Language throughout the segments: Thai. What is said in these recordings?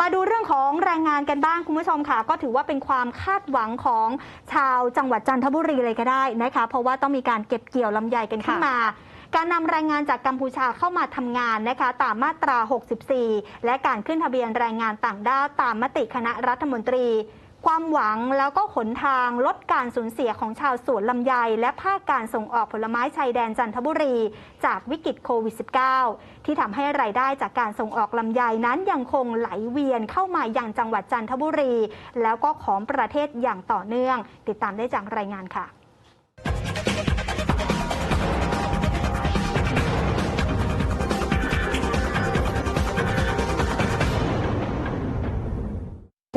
มาดูเรื่องของแรงงานกันบ้างคุณผู้ชมค่ะ ก็ถือว่าเป็นความคาดหวังของชาวจังหวัดจันทบุรีเลยก็ได้นะคะ เพราะว่าต้องมีการเก็บเกี่ยวลำไยกันขึ้นมาการนำแรงงานจากกัมพูชาเข้ามาทำงานนะคะตามมาตรา 64 และการขึ้นทะเบียนแรงงานต่างด้าวตามมติคณะรัฐมนตรี ความหวังแล้วก็หนทางลดการสูญเสียของชาวสวนลำไย และภาคการส่งออกผลไม้ชายแดนจันทบุรี จากวิกฤตโควิด -19 ที่ทำให้รายได้จากการส่งออกลำไยนั้นยังคงไหลเวียนเข้ามาอย่างจังหวัดจันทบุรี แล้วก็ของประเทศอย่างต่อเนื่อง ติดตามได้จากรายงานค่ะ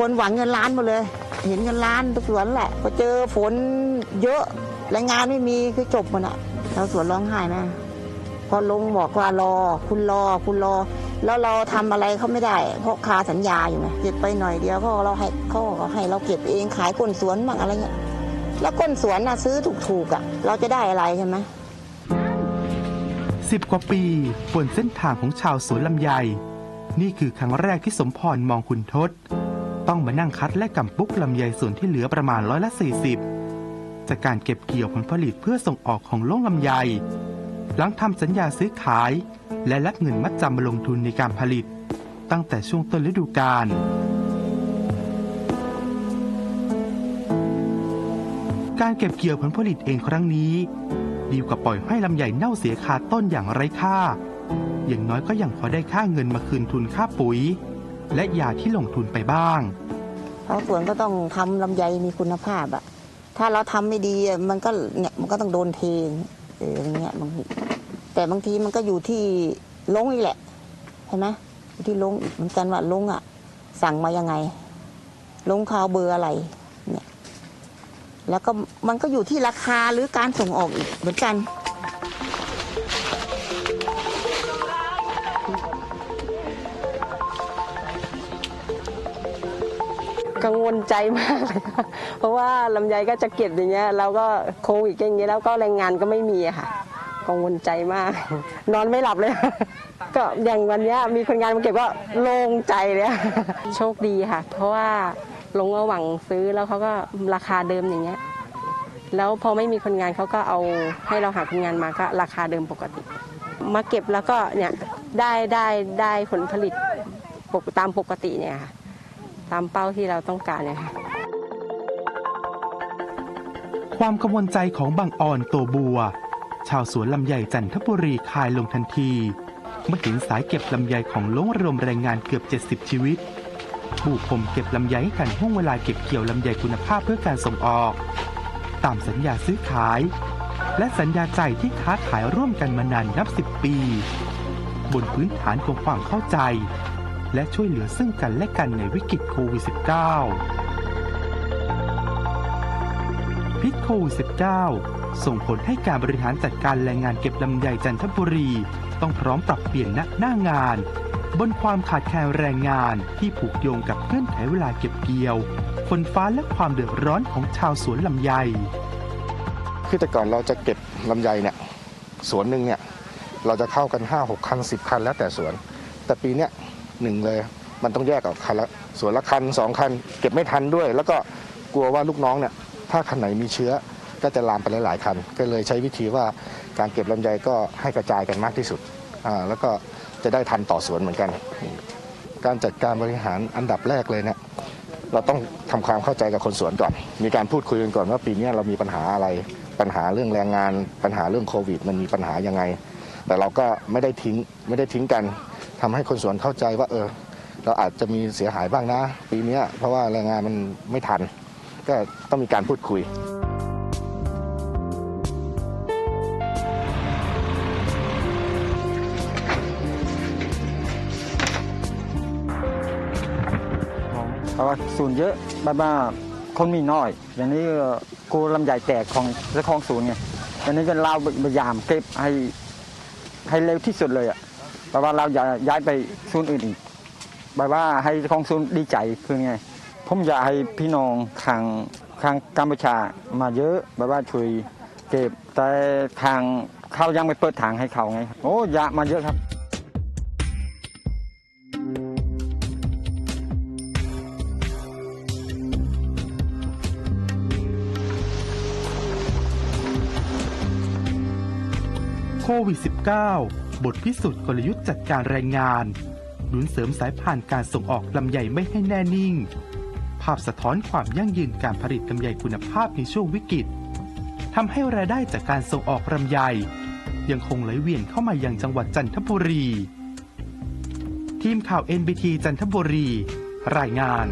คนหวังเงินล้านหมดเลย เห็นเงินล้านทุกสวนแหละพอเจอฝนเยอะแรงงานไม่มีคือจบหมันอะชาวสวนร้องไห้นะพอลงบอกว่ารอ คุณรอคุณรอ แล้วเราทำอะไรเขาไม่ได้ เพราะคาสัญญาอยู่ไงเก็บไปหน่อยเดียวเขาเราให้เขาให้เราเก็บเองขายก้นสวนบ้างอะไรเงี้ยแล้วก้นสวนน่ะซื้อถูกๆอะ เราจะได้อะไรใช่ไหมสิบกว่าปีบนเส้นทางของชาวสวนลำไย นี่คือครั้งแรกที่สมพรมองคุณทศ ต้องมานั่งคัดและกำปุกลำไยส่วนที่เหลือประมาณร้อยละ 40 จากการเก็บเกี่ยวผลผลิตเพื่อส่งออกของโล่งลำไย หลังทำสัญญาซื้อขาย และรับเงินมัดจำมาลงทุนในการผลิต ตั้งแต่ช่วงต้นฤดูกาลการเก็บเกี่ยวผลผลิตเองครั้งนี้ ดีกว่าปล่อยให้ลำไยเน่าเสียคาต้นอย่างไร้ค่า อย่างน้อยก็ยังพอได้ค่าเงินมาคืนทุนค่าปุ๋ย และยาที่ลงทุนไปบ้างชาวสวนก็ต้องทำลำไยมีคุณภาพอะถ้าเราทำไม่ดีมันก็เนี่ยมันก็ต้องโดนเทเอออย่างเงี้ยบางทีแต่บางทีมันก็อยู่ที่ลงอีกแหละเห็นไหมอยู่ที่ลงอีกเหมือนกันว่าลงอะสั่งมายังไง ลงข่าวเบอร์อะไรเนี่ยแล้วก็มันก็อยู่ที่ราคาหรือการส่งออกอีกเหมือนกัน กังวลใจมากเลยค่ะเพราะว่าลำไยก็จะเก็บอย่างเงี้ยเราก็โควิดก็อย่างเงี้ยแล้วก็แรงงานก็ไม่มีอะค่ะ กังวลใจมาก นอนไม่หลับเลย ก็อย่างวันเนี้ยมีคนงานมาเก็บก็โล่งใจเลยโชคดีค่ะ เพราะว่าลงระหวังซื้อแล้วเขาก็ราคาเดิมอย่างเงี้ย แล้วพอไม่มีคนงานเขาก็เอาให้เราหาคนงานมาก็ราคาเดิมปกติ มาเก็บแล้วก็เนี่ยได้ได้ได้ผลผลิตปกตามปกติเนี่ยค่ะ ตามเป้าที่เราต้องการเนี่ยค่ะความกังวลใจของบางอ่อนโตบัว ชาวสวนลำไยจันทบุรีคายลงทันที เมื่อเห็นสายเก็บลำไยของโล้งรวมแรงงานเกือบ 70 ชีวิตผู้ผมเก็บลำไยให้กันห่วงเวลาเก็บเกี่ยวลำไยคุณภาพเพื่อการส่งออก ตามสัญญาซื้อขาย และสัญญาใจที่ค้าขายร่วมกันมานานนับ10ปี บนพื้นฐานของความเข้าใจ และช่วยเหลือซึ่งกันและกันในวิกฤตโควิด -19 พิษโควิด -19 ส่งผลให้การบริหารจัดการแรงงานเก็บลำไยจันทบุรี ต้องพร้อมปรับเปลี่ยนณหน้างาน บนความขาดแคลนแรงงานที่ผูกโยงกับเงื่อนไขเวลาเก็บเกี่ยวฝนฟ้าและความเดือดร้อนของชาวสวนลำไย คือแต่ก่อนเราจะเก็บลำไยเนี่ยสวนหนึ่งเนี่ยเราจะเข้ากัน 5 6 คัน 10 คันแล้วแต่สวน แต่ปีเนี้ย หนึ่งเลย มันต้องแยกออกคันละส่วนละคันสองคัน เก็บไม่ทันด้วย แล้วก็กลัวว่าลูกน้องเนี่ยถ้าคันไหนมีเชื้อก็จะลามไปหลาย ๆ คัน ก็เลยใช้วิธีว่าการเก็บลำไยก็ให้กระจายกันมากที่สุดอ่าแล้วก็จะได้ทันต่อสวนเหมือนกัน การจัดการบริหารอันดับแรกเลยเนี่ยเราต้องทำความเข้าใจกับคนสวนก่อน มีการพูดคุยกันก่อนว่าปีนี้เรามีปัญหาอะไร ปัญหาเรื่องแรงงาน ปัญหาเรื่องโควิด มันมีปัญหายังไง แต่เราก็ไม่ได้ทิ้งไม่ได้ทิ้งกัน ทำให้คนสวนเข้าใจว่าเออ เราอาจจะมีเสียหายบ้างนะ ปีนี้เพราะว่าแรงงานมันไม่ทัน ก็ต้องมีการพูดคุยเพราะว่าศูนย์เยอะบบว่าคนมีน้อย อย่างนี้กูลำใหญ่แตกของเจ้าของศูนย์ไงอย่างนี้ก็เราพยายามเก็บให้ให้เร็วที่สุดเลยอะ แต่ว่าเราอย่าย้ายไปศูนอื่นอีกแบบว่าให้ของศูนดีใจคือไงผมอยากให้พี่น้องทางทางกัมพูชามาเยอะแบบว่าช่วยเก็บแต่ทางเขายังไม่เปิดทางให้เขาไงโอ้ยะมาเยอะครับโควิด -19 บทพิสูจน์กลยุทธ์จัดการแรงงานหนุนเสริมสายผ่านการส่งออกลำไยไม่ให้แน่นิ่ง ภาพสะท้อนความยั่งยืนการผลิตลำไยคุณภาพในช่วงวิกฤตทำให้รายได้จากการส่งออกลำไย ยังคงไหลเวียนเข้ามายังจังหวัดจันทบุรี ทีมข่าว NBT จันทบุรี รายงาน